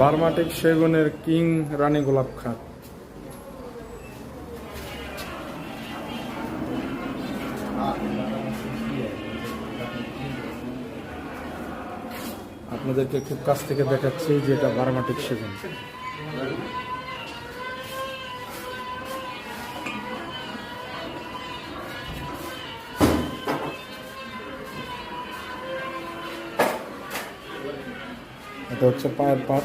বার্মাটিক সেগুনের king রানী গোলাপ খাত আপনাদেরকে খুব কাছ থেকে দেখাচ্ছি যে এটা বার্মাটিক সেগুন। এটা হচ্ছে পায়ের পাট।